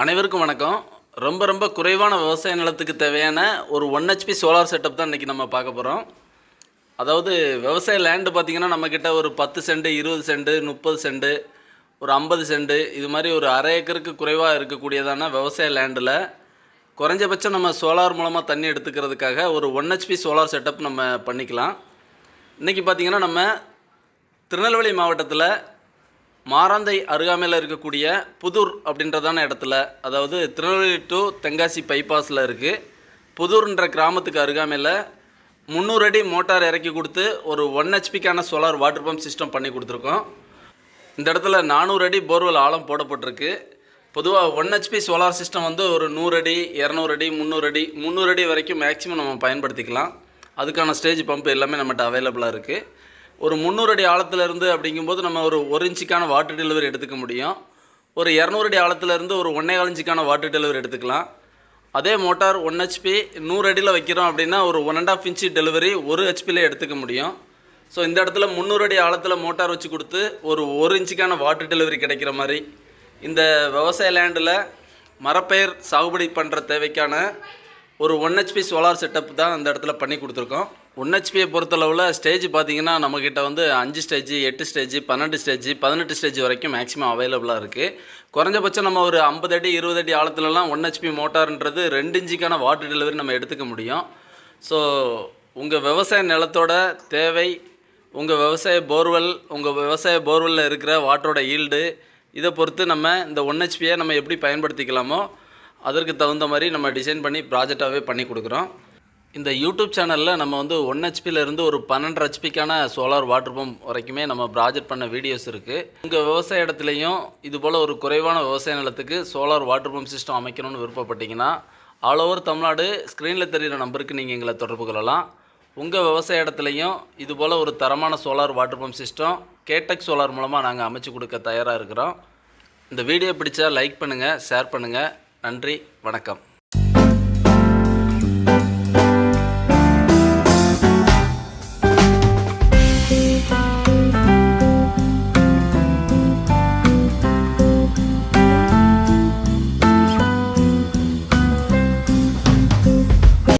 அனைவருக்கும் வணக்கம். ரொம்ப ரொம்ப குறைவான விவசாய நிலத்துக்கு தேவையான ஒரு ஒன் ஹெச்பி சோலார் செட்டப் தான் இன்றைக்கி நம்ம பார்க்க போகிறோம் அதாவது விவசாய லேண்டு பார்த்திங்கன்னா நம்மக்கிட்ட ஒரு பத்து சென்ட் இருபது சென்ட் முப்பது சென்ட் ஒரு ஐம்பது சென்ட் இது மாதிரி ஒரு அரை ஏக்கருக்கு குறைவாக இருக்கக்கூடியதான விவசாய லேண்டில் குறைஞ்சபட்சம் நம்ம சோலார் மூலமாக தண்ணி எடுத்துக்கிறதுக்காக ஒரு ஒன் ஹெச்பி சோலார் செட்டப் நம்ம பண்ணிக்கலாம். இன்றைக்கி பார்த்திங்கன்னா நம்ம திருநெல்வேலி மாவட்டத்தில் மாராந்தை அருகாமையில் இருக்கக்கூடிய புதூர் அப்படின்றதான இடத்துல அதாவது திருநெல்வேலி டு தென்காசி பைபாஸில் இருக்குது புதூர்ன்ற கிராமத்துக்கு அருகாமையில் முந்நூறு அடி மோட்டார் இறக்கி கொடுத்து ஒரு ஒன் ஹெச்பிக்கான சோலார் வாட்டர் பம்ப் சிஸ்டம் பண்ணி கொடுத்துருக்கோம். இந்த இடத்துல நானூறு அடி போர்வெல் ஆழம் போடப்பட்டிருக்கு. பொதுவாக ஒன் ஹெச்பி சோலார் சிஸ்டம் வந்து ஒரு நூறு அடி இரநூறு அடி முந்நூறு அடி முந்நூறு அடி வரைக்கும் மேக்ஸிமம் நம்ம பயன்படுத்திக்கலாம். அதுக்கான ஸ்டேஜ் பம்ப் எல்லாமே நம்மகிட்ட அவைலபிளாக இருக்குது ஒரு முந்நூறு அடி ஆழத்துலேருந்து அப்படிங்கும்போது நம்ம ஒரு ஒரு இன்ச்சுக்கான வாட்டர் டெலிவரி எடுத்துக்க முடியும். ஒரு இரநூறு அடி ஆழத்துலேருந்து ஒரு ஒன்றே கால் இன்ச்சுக்கான வாட்டர் டெலிவரி எடுத்துக்கலாம். அதே மோட்டார் ஒன் ஹெச்பி நூறு அடியில் வைக்கிறோம் அப்படின்னா ஒரு one and half inch delivery ஒரு ஹெச்பியில் எடுத்துக்க முடியும். ஸோ இந்த இடத்துல முந்நூறு அடி ஆழத்தில் மோட்டார் வச்சு கொடுத்து ஒரு ஒரு இன்ச்சுக்கான வாட்டர் டெலிவரி கிடைக்கிற மாதிரி. இந்த விவசாய லேண்டில் மரப்பயிர் சாகுபடி பண்ணுற தேவைக்கான ஒரு ஒன் ஹெச்பி சோலார் செட்டப் தான் அந்த இடத்துல பண்ணி கொடுத்துருக்கோம். ஒன் ஹெச்பியை பொறுத்தளவில் ஸ்டேஜ் பார்த்தீங்கன்னா நம்மக்கிட்ட வந்து அஞ்சு ஸ்டேஜ் எட்டு ஸ்டேஜ் பன்னெண்டு ஸ்டேஜ் பதினெட்டு ஸ்டேஜ் வரைக்கும் மேக்ஸிமம் அவைலபிளாக இருக்குது குறைஞ்சபட்சம் நம்ம ஒரு ஐம்பது அடி இருபது அடி ஆழத்துலலாம் ஒன் ஹெச்பி மோட்டார்ன்றது ரெண்டு இன்ச்சுக்கான வாட்டர் டெலிவரி நம்ம எடுத்துக்க முடியும். ஸோ உங்கள் விவசாய நிலத்தோட தேவை உங்கள் விவசாய போர்வெல் உங்கள் விவசாய போர்வெல்லில் இருக்கிற வாட்டரோட ஈல்டு இதை பொறுத்து நம்ம இந்த ஒன் ஹெச்பியை நம்ம எப்படி பயன்படுத்திக்கலாமோ அதற்கு தகுந்த மாதிரி நம்ம டிசைன் பண்ணி ப்ராஜெக்டாகவே பண்ணி கொடுக்குறோம். இந்த யூடியூப் சேனலில் நம்ம வந்து ஒன் இருந்து ஒரு பன்னெண்டு ஹெச்பிக்கான சோலார் வாட்டர் பம்ப் வரைக்குமே நம்ம ப்ராஜெக்ட் பண்ண வீடியோஸ் இருக்குது உங்கள் விவசாய இடத்துலையும் இது போல் ஒரு குறைவான விவசாய நிலத்துக்கு சோலார் வாட்டர் பம்ப் சிஸ்டம் அமைக்கணும்னு விருப்பப்பட்டீங்கன்னா ஆல் ஓவர் தமிழ்நாடு ஸ்க்ரீனில் தெரிகிற நம்பருக்கு நீங்கள் எங்களை தொடர்பு கொள்ளலாம். உங்கள் விவசாய இடத்துலையும் இது போல் ஒரு தரமான சோலார் வாட்டர் பம்ப் சிஸ்டம் கேடெக் சோலார் மூலமாக நாங்கள் அமைச்சு கொடுக்க தயாராக இருக்கிறோம். இந்த வீடியோ பிடிச்சா லைக் பண்ணுங்கள் ஷேர் பண்ணுங்கள் நன்றி வணக்கம்.